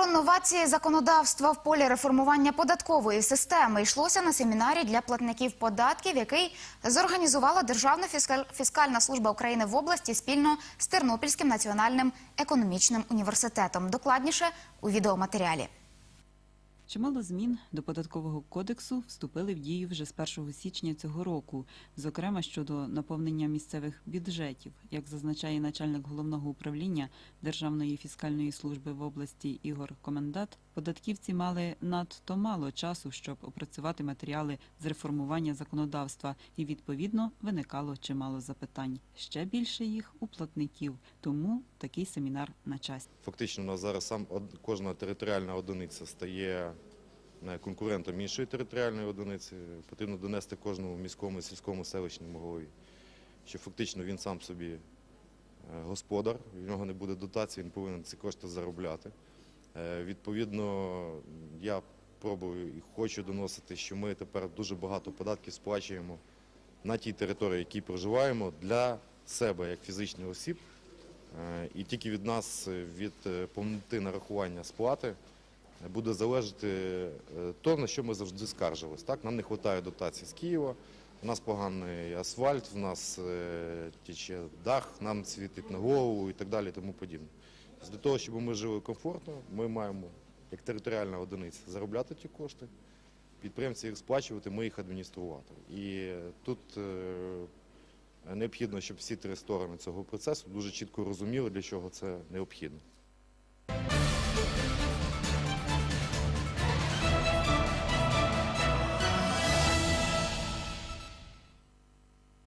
Про новації законодавства в полі реформування податкової системи йшлося на семінарі для платників податків, який зорганізувала Державна фіскаль- фіскальна служба України в області спільно з Тернопільським національним економічним університетом. Докладніше у відеоматеріалі. Чимало змін до податкового кодексу вступили в дію вже з 1 січня цього року, зокрема щодо наповнення місцевих бюджетів. Як зазначає начальник головного управління Державної фіскальної служби в області Ігор Комендат, податківці мали надто мало часу, щоб опрацювати матеріали з реформування законодавства, і відповідно виникало чимало запитань. Ще більше їх у платників, тому такий семінар на часі. Фактично, у нас зараз сам кожна територіальна одиниця стає конкурентом іншої територіальної одиниці. Потрібно донести кожному міському, сільському, селищному голові, що фактично він сам собі е, господар, в нього не буде дотації, він повинен ці кошти заробляти. Е, Відповідно, я пробую і хочу доносити, що ми тепер дуже багато податків сплачуємо на тій території, якій проживаємо, для себе як фізичних осіб. Е, І тільки від нас, від повноти нарахування сплати, буде залежати е, то, на що ми завжди скаржились. Так? Нам не вистачає дотацій з Києва, у нас поганий асфальт, в нас е, тече дах, нам світить на голову і так далі. Тому подібне. Для того, щоб ми жили комфортно, ми маємо, як територіальна одиниця, заробляти ті кошти, підприємці їх сплачувати, ми їх адмініструвати. І е, тут Необхідно, щоб всі три сторони цього процесу дуже чітко розуміли, для чого це необхідно.